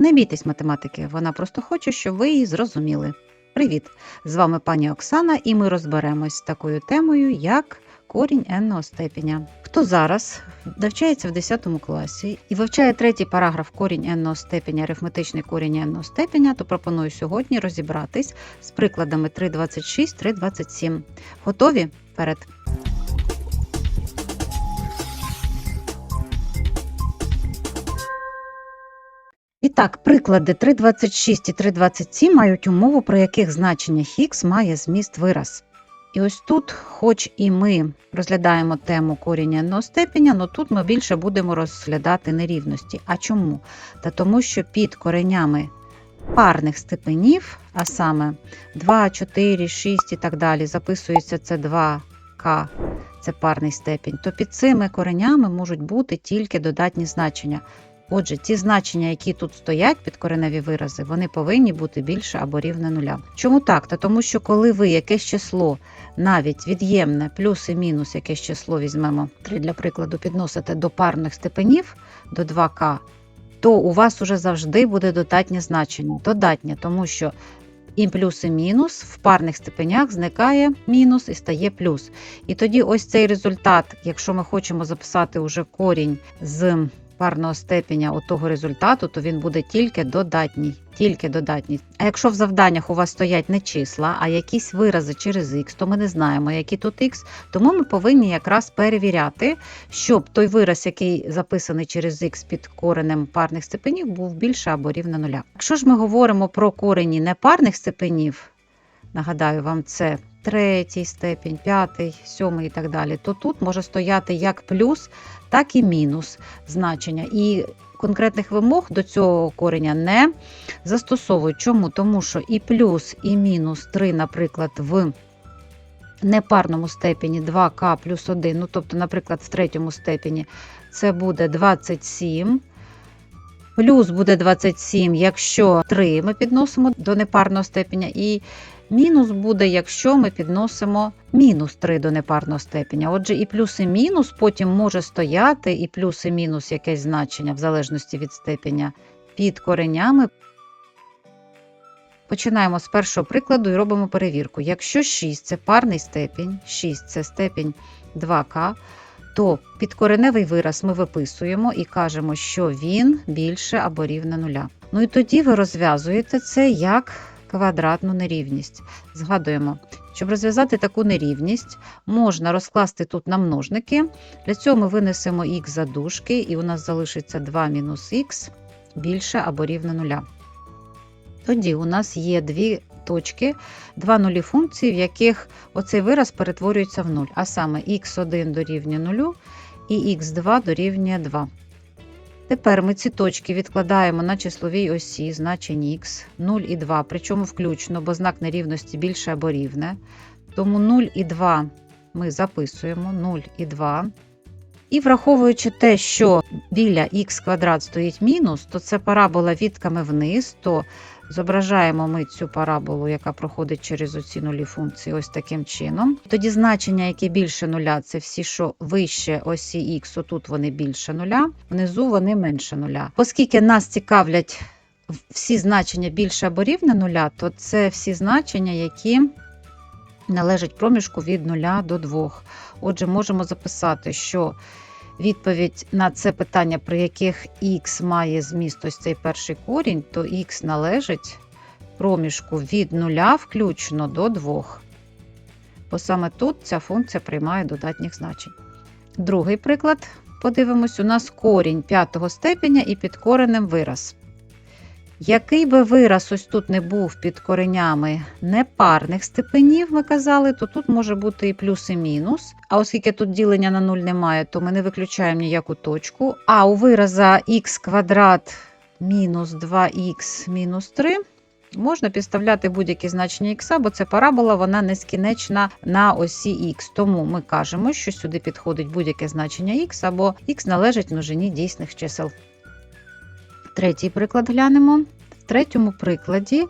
Не бійтесь математики, вона просто хоче, щоб ви її зрозуміли. Привіт! З вами пані Оксана, і ми розберемось з такою темою, як корінь n степеня. Хто зараз навчається в 10 класі і вивчає третій параграф корінь n степеня, арифметичний корінь n степеня, то пропоную сьогодні розібратись з прикладами 3,26, 3,27. Готові? Вперед! І так, приклади 3,26 і 3,27 мають умову, про яких значення х має зміст вираз. І ось тут, хоч і ми розглядаємо тему коріння n степеня, але тут ми більше будемо розглядати нерівності. А чому? Та тому, що під коренями парних степенів, а саме 2, 4, 6 і так далі, записується це 2к, це парний степінь, то під цими коренями можуть бути тільки додатні значення. Отже, ті значення, які тут стоять під кореневі вирази, вони повинні бути більше або рівне нуля. Чому так? Та тому що коли ви якесь число, навіть від'ємне, плюс і мінус якесь число візьмемо 3 для прикладу, підносите до парних степенів до 2к, то у вас уже завжди буде додатнє значення. Додатнє, тому що і плюс і мінус в парних степенях зникає мінус і стає плюс. І тоді ось цей результат, якщо ми хочемо записати уже корінь з парного степеня отого результату, то він буде тільки додатній. Тільки додатній. А якщо в завданнях у вас стоять не числа, а якісь вирази через х, то ми не знаємо, які тут х, тому ми повинні якраз перевіряти, щоб той вираз, який записаний через х під коренем парних степенів, був більше або рівне нуля. Якщо ж ми говоримо про корені непарних степенів, нагадаю вам, це третій степінь, п'ятий, сьомий і так далі, то тут може стояти як плюс, так і мінус значення. І конкретних вимог до цього кореня не застосовують. Чому? Тому що і плюс, і мінус 3, наприклад, в непарному степені 2к плюс 1, ну тобто, наприклад, в третьому степені це буде 27. Плюс буде 27, якщо 3 ми підносимо до непарного степеня, і мінус буде, якщо ми підносимо мінус 3 до непарного степеня. Отже, і плюс і мінус потім може стояти, і плюс і мінус якесь значення, в залежності від степеня, під коренями. Починаємо з першого прикладу і робимо перевірку. Якщо 6 це парний степінь, 6 це степінь 2к, то підкореневий вираз ми виписуємо і кажемо, що він більше або рівне нуля. Ну і тоді ви розв'язуєте це як квадратну нерівність. Згадуємо, щоб розв'язати таку нерівність, можна розкласти тут на множники. Для цього ми винесемо х за дужки, і у нас залишиться 2 мінус х більше або рівне нуля. Тоді у нас є дві точки, два нулі функції, в яких оцей вираз перетворюється в 0, а саме х1 дорівнює 0 і х2 дорівнює 2. Тепер ми ці точки відкладаємо на числовій осі значень х 0 і 2, причому включно, бо знак нерівності більше або рівне. Тому 0 і 2 ми записуємо 0 і 2. І враховуючи те, що біля х квадрат стоїть мінус, то це парабола вітками вниз, то зображаємо ми цю параболу, яка проходить через оці нулі функції, ось таким чином. Тоді значення, які більше нуля, це всі, що вище осі х, отут вони більше нуля, внизу вони менше нуля. Оскільки нас цікавлять всі значення більше або рівне нуля, то це всі значення, які належать проміжку від 0 до 2. Отже, можемо записати, що відповідь на це питання, при яких х має зміст ось цей перший корінь, то х належить проміжку від 0 включно до 2. Бо саме тут ця функція приймає додатніх значень. Другий приклад. Подивимось, у нас корінь п'ятого степеня і під коренем вираз. Який би вираз ось тут не був під коренями непарних степенів, ми казали, то тут може бути і плюс, і мінус. А оскільки тут ділення на 0 немає, то ми не виключаємо ніяку точку. А у вираза х квадрат мінус 2х мінус 3 можна підставляти будь-які значення х, бо це парабола, вона нескінечна на осі х. Тому ми кажемо, що сюди підходить будь-яке значення х, або х належить множині дійсних чисел. Третій приклад глянемо. В третьому прикладі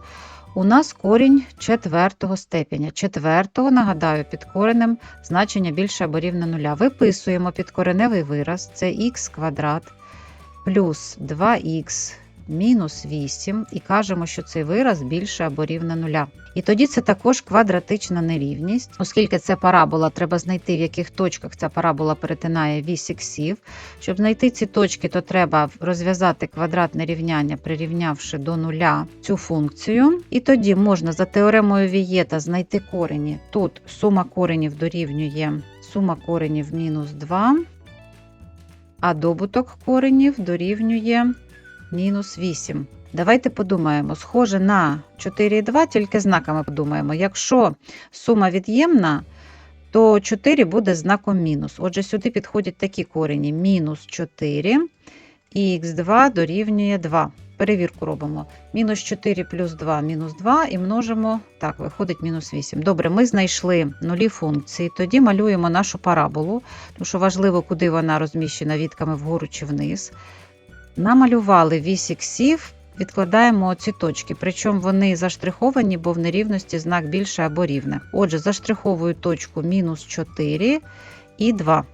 у нас корінь четвертого степеня. Четвертого, нагадаю, під коренем значення більше або рівне нуля. Виписуємо підкореневий вираз, це х квадрат плюс 2х мінус 8 і кажемо, що цей вираз більше або рівне нуля. І тоді це також квадратична нерівність, оскільки це парабола, треба знайти, в яких точках ця парабола перетинає вісь іксів. Щоб знайти ці точки, то треба розв'язати квадратне рівняння, прирівнявши до нуля цю функцію. І тоді можна за теоремою Вієта знайти корені. Тут сума коренів дорівнює сума коренів мінус 2, а добуток коренів дорівнює мінус 8. Давайте подумаємо, схоже на 4,2, тільки знаками подумаємо. Якщо сума від'ємна, то 4 буде знаком мінус. Отже, сюди підходять такі корені: мінус 4 і х2 дорівнює 2. Перевірку робимо. Мінус 4 плюс 2 мінус 2 і множимо, так, виходить мінус 8. Добре, ми знайшли нулі функції. Тоді малюємо нашу параболу, тому що важливо, куди вона розміщена відками вгору чи вниз. Намалювали вісь іксів, відкладаємо ці точки. Причому вони заштриховані, бо в нерівності знак більше або рівне. Отже, заштриховую точку мінус 4 і 2.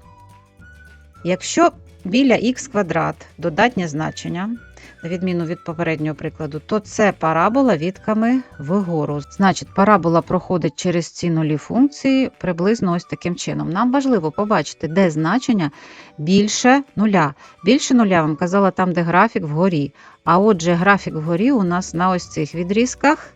Якщо біля х квадрат додатнє значення, на відміну від попереднього прикладу, то це парабола відками вгору. Значить, парабола проходить через ці нулі функції приблизно ось таким чином. Нам важливо побачити, де значення більше нуля. Більше нуля вам казала там, де графік вгорі. А отже, графік вгорі у нас на ось цих відрізках.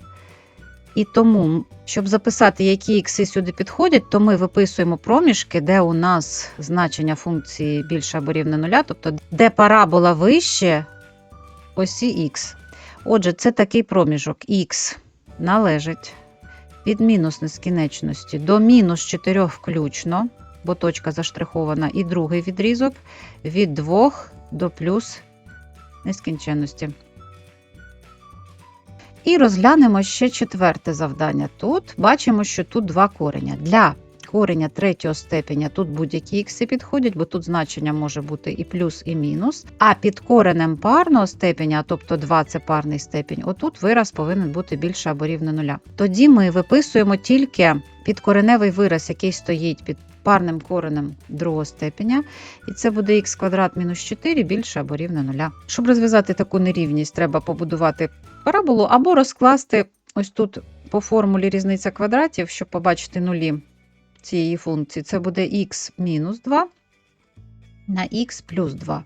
І тому, щоб записати, які ікси сюди підходять, то ми виписуємо проміжки, де у нас значення функції більше або рівне нуля, тобто де парабола вище осі х. Отже, це такий проміжок х належить від мінус нескінченності до мінус 4 включно, бо точка заштрихована, і другий відрізок від 2 до плюс нескінченності. І розглянемо ще четверте завдання. Тут бачимо, що тут два кореня. Для кореня третього степеня тут будь-які ікси підходять, бо тут значення може бути і плюс, і мінус. А під коренем парного степеня, тобто 2 це парний степень, отут вираз повинен бути більше або рівне нуля. Тоді ми виписуємо тільки підкореневий вираз, який стоїть під парним коренем другого степеня, і це буде х квадрат мінус 4 більше або рівне нуля. Щоб розв'язати таку нерівність, треба побудувати параболу або розкласти ось тут по формулі різниця квадратів, щоб побачити нулі цієї функції. Це буде х мінус 2 на х плюс 2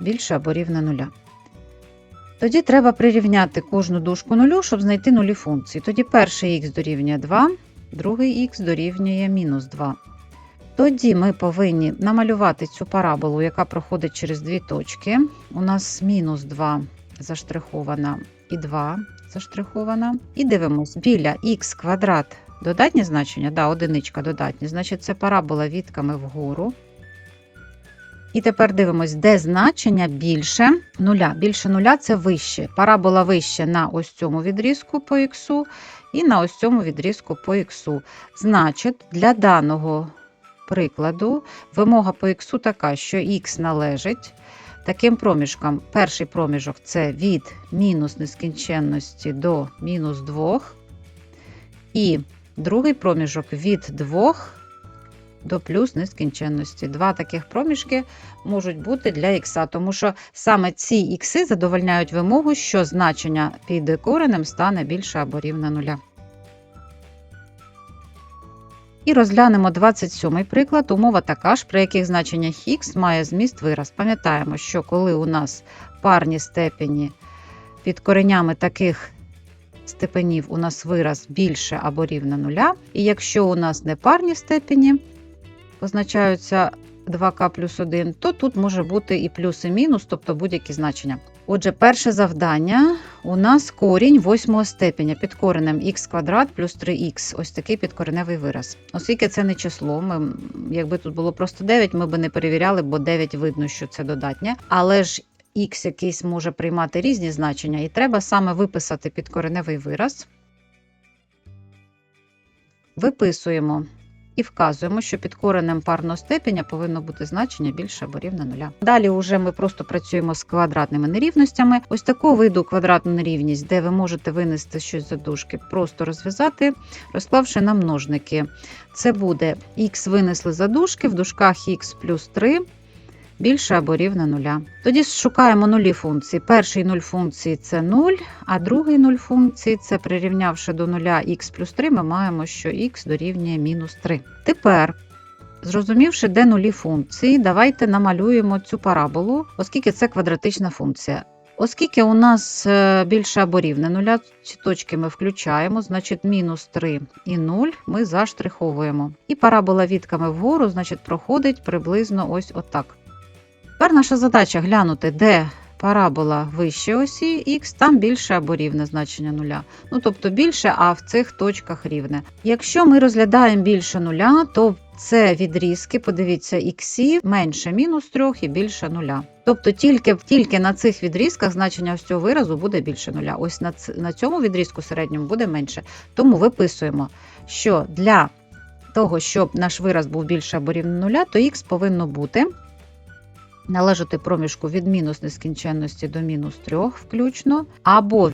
більше або рівне нуля. Тоді треба прирівняти кожну дужку нулю, щоб знайти нулі функції. Тоді перший х дорівнює 2, другий х дорівнює мінус 2. Тоді ми повинні намалювати цю параболу, яка проходить через дві точки. У нас мінус 2 заштрихована і 2 заштрихована. І дивимось, біля х квадрат додатнє значення, да, одиничка додатня, значить це парабола вітками вгору. І тепер дивимось, де значення більше нуля. Більше нуля це вище. Парабола вище на ось цьому відрізку по х і на ось цьому відрізку по х. Значить, для даного прикладу вимога по х така, що х належить таким проміжкам. Перший проміжок це від мінус нескінченності до мінус 2. І другий проміжок від 2 до плюс нескінченності. Два таких проміжки можуть бути для х, тому що саме ці ікси задовольняють вимогу, що значення під коренем стане більше або рівне нуля. І розглянемо 27-й приклад. Умова така ж, при яких значеннях х має зміст вираз. Пам'ятаємо, що коли у нас парні степені під коренями таких степенів у нас вираз більше або рівне нуля. І якщо у нас не парні степені позначаються 2к плюс 1, то тут може бути і плюс, і мінус, тобто будь-які значення. Отже, перше завдання у нас корінь восьмого степеня під коренем х квадрат плюс 3х. Ось такий підкореневий вираз. Оскільки це не число, ми, якби тут було просто 9, ми би не перевіряли, бо 9 видно, що це додатнє. Але ж х якийсь може приймати різні значення, і треба саме виписати підкореневий вираз. Виписуємо і вказуємо, що під коренем парного степеня повинно бути значення більше або рівне нуля. Далі вже ми просто працюємо з квадратними нерівностями. Ось такого виду квадратну нерівність, де ви можете винести щось за дужки, просто розв'язати, розклавши на множники. Це буде х винесли за дужки, в дужках х плюс 3 більше або рівне нуля. Тоді шукаємо нулі функції. Перший нуль функції це 0, а другий нуль функції це прирівнявши до нуля х плюс 3, ми маємо, що х дорівнює мінус 3. Тепер, зрозумівши, де нулі функції, давайте намалюємо цю параболу, оскільки це квадратична функція. Оскільки у нас е, більше або рівне нуля, ці точки ми включаємо, значить мінус 3 і 0 ми заштриховуємо. І парабола відками вгору, значить, проходить приблизно ось отак. Тепер наша задача глянути, де парабола вище осі х, там більше або рівне значення нуля. Ну, тобто більше, а в цих точках рівне. Якщо ми розглядаємо більше нуля, то це відрізки, подивіться, іксів менше мінус 3 і більше нуля. Тобто тільки, тільки на цих відрізках значення ось цього виразу буде більше нуля. Ось на, на цьому відрізку середньому буде менше. Тому виписуємо, що для того, щоб наш вираз був більше або рівне нуля, то х повинно бути належати проміжку від мінус нескінченності до мінус 3 включно, або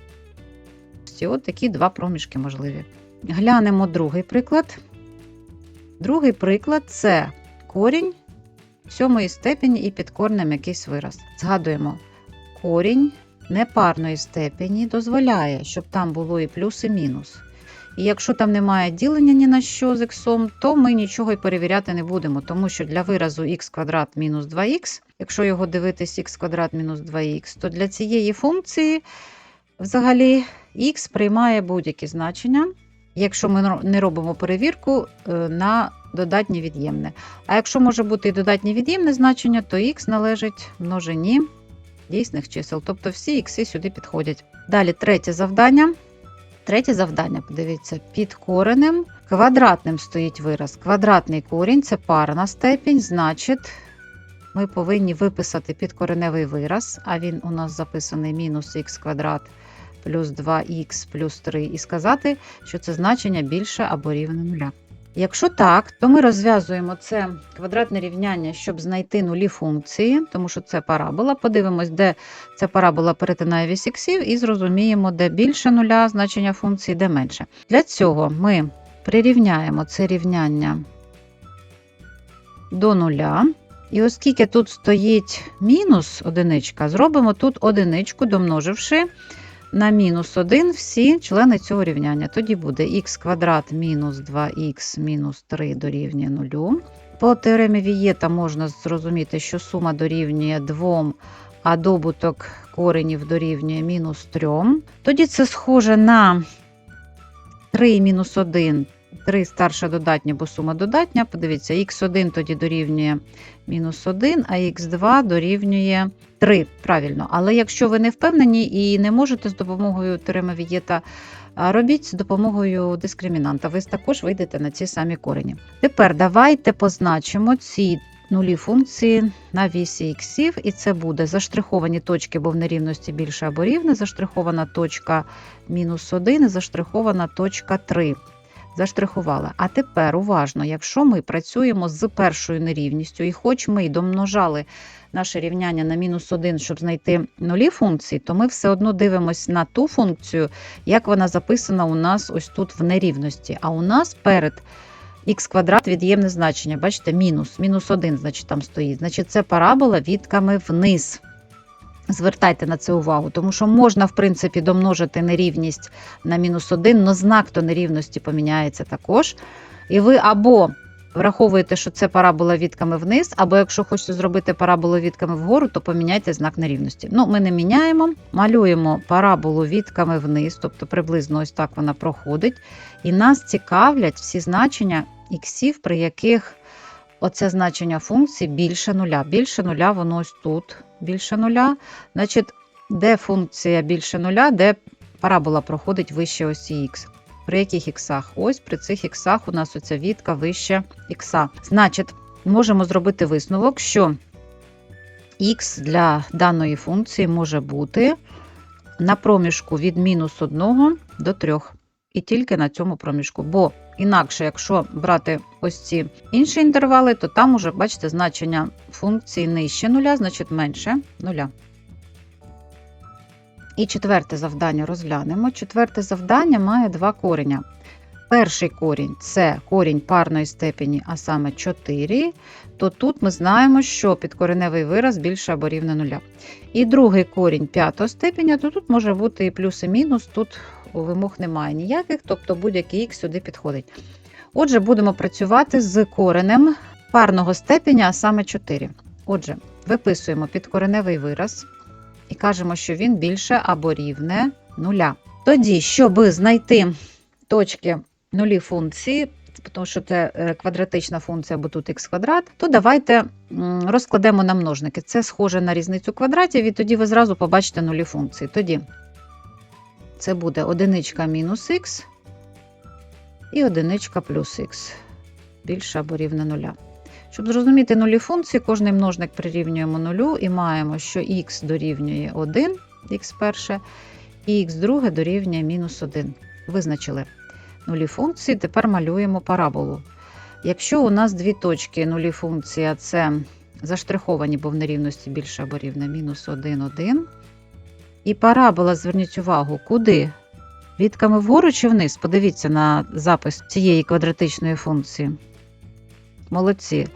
от такі два проміжки можливі. Глянемо другий приклад. Другий приклад це корінь сьомої степені і під корнем якийсь вираз. Згадуємо, корінь непарної степені дозволяє, щоб там було і плюс, і мінус. І якщо там немає ділення ні на що з іксом, то ми нічого й перевіряти не будемо, тому що для виразу х квадрат мінус 2х, якщо його дивитись х квадрат мінус 2х, то для цієї функції взагалі х приймає будь-які значення, якщо ми не робимо перевірку е, на додатнє від'ємне. А якщо може бути і додатнє від'ємне значення, то х належить множині дійсних чисел. Тобто всі ікси сюди підходять. Далі третє завдання. Третє завдання, подивіться, під коренем квадратним стоїть вираз. Квадратний корінь це парна степінь, значить, ми повинні виписати підкореневий вираз, а він у нас записаний мінус х квадрат плюс 2х плюс 3, і сказати, що це значення більше або рівне нуля. Якщо так, то ми розв'язуємо це квадратне рівняння, щоб знайти нулі функції, тому що це парабола. Подивимось, де ця парабола перетинає вісь іксів, і зрозуміємо, де більше нуля значення функції, де менше. Для цього ми прирівняємо це рівняння до нуля. І оскільки тут стоїть мінус одиничка, зробимо тут одиничку, домноживши на мінус 1 всі члени цього рівняння. Тоді буде х квадрат мінус 2х мінус 3 дорівнює 0. По теоремі Вієта можна зрозуміти, що сума дорівнює 2, а добуток коренів дорівнює мінус 3. Тоді це схоже на 3 мінус 1. 3 старша додатня, бо сума додатня. Подивіться, х1 тоді дорівнює мінус 1, а х2 дорівнює 3. Правильно. Але якщо ви не впевнені і не можете з допомогою теореми Вієта, робіть з допомогою дискримінанта. Ви також вийдете на ці самі корені. Тепер давайте позначимо ці нулі функції на вісі іксів, і це буде заштриховані точки, бо в нерівності більше або рівне, заштрихована точка мінус 1 і заштрихована точка 3 заштрихувала. А тепер уважно, якщо ми працюємо з першою нерівністю, і хоч ми домножали наше рівняння на мінус 1, щоб знайти нулі функції, то ми все одно дивимося на ту функцію, як вона записана у нас ось тут в нерівності. А у нас перед х квадрат від'ємне значення, бачите, мінус, мінус 1, значить, там стоїть. Значить, це парабола відками вниз. Звертайте на це увагу, тому що можна, в принципі, домножити нерівність на мінус 1, але знак то нерівності поміняється також. І ви або враховуєте, що це парабола відками вниз, або якщо хочете зробити параболу відками вгору, то поміняйте знак нерівності. Ну, ми не міняємо, малюємо параболу відками вниз, тобто приблизно ось так вона проходить. І нас цікавлять всі значення іксів, при яких оце значення функції більше нуля. Більше нуля, воно ось тут більше нуля. Значить, де функція більше нуля, де парабола проходить вище осі х. При яких іксах? Ось при цих іксах у нас оця відка вище ікса. Значить, можемо зробити висновок, що х для даної функції може бути на проміжку від мінус 1 до 3. І тільки на цьому проміжку. Бо інакше, якщо брати ось ці інші інтервали, то там уже, бачите, значення функції нижче нуля, значить менше нуля. І четверте завдання розглянемо. Четверте завдання має два кореня. перший корінь це корінь парної степені, а саме 4, то тут ми знаємо, що підкореневий вираз більше або рівне нуля. І другий корінь п'ятого степеня, то тут може бути і плюс, і мінус, тут вимог немає ніяких, тобто будь-який х сюди підходить. Отже, будемо працювати з коренем парного степеня, а саме 4. Отже, виписуємо підкореневий вираз і кажемо, що він більше або рівне нуля. Тоді, щоб знайти точки нулі функції, тому що це е, квадратична функція, бо тут х квадрат, то давайте розкладемо на множники. Це схоже на різницю квадратів, і тоді ви зразу побачите нулі функції. Тоді це буде одиничка мінус х і одиничка плюс х більше або рівне нуля. Щоб зрозуміти нулі функції, кожний множник прирівнюємо нулю і маємо, що х дорівнює 1, х перше, і х друге дорівнює мінус 1. Визначили нулі функції, тепер малюємо параболу. Якщо у нас дві точки нулі функції, це заштриховані, бо в нерівності більше або рівне мінус 1, 1. І парабола, зверніть увагу, куди? Відками вгору чи вниз? Подивіться на запис цієї квадратичної функції. Молодці.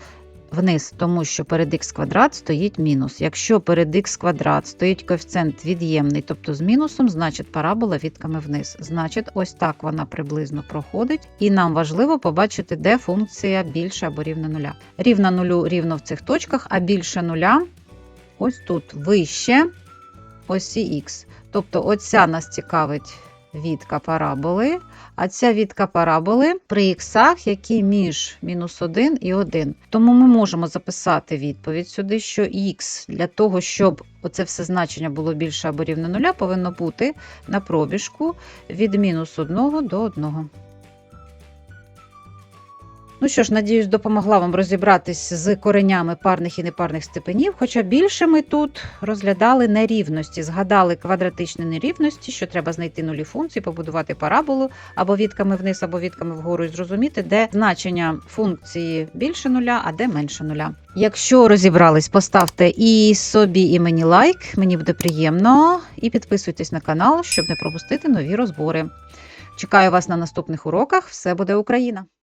Вниз, тому що перед х квадрат стоїть мінус. Якщо перед х квадрат стоїть коефіцієнт від'ємний, тобто з мінусом, значить парабола відками вниз. Значить, ось так вона приблизно проходить. І нам важливо побачити, де функція більше або рівна нуля. Рівна нулю рівно в цих точках, а більше нуля ось тут вище осі х. Тобто, оця нас цікавить відка параболи, а ця відка параболи при іксах, які між мінус 1 і 1. Тому ми можемо записати відповідь сюди, що х для того, щоб оце все значення було більше або рівне 0, повинно бути на пробіжку від мінус 1 до 1. Ну що ж, надіюсь, допомогла вам розібратись з коренями парних і непарних степенів, хоча більше ми тут розглядали нерівності, згадали квадратичні нерівності, що треба знайти нулі функції, побудувати параболу або відками вниз, або відками вгору, і зрозуміти, де значення функції більше нуля, а де менше нуля. Якщо розібрались, поставте і собі, і мені лайк, мені буде приємно. І підписуйтесь на канал, щоб не пропустити нові розбори. Чекаю вас на наступних уроках. Все буде Україна!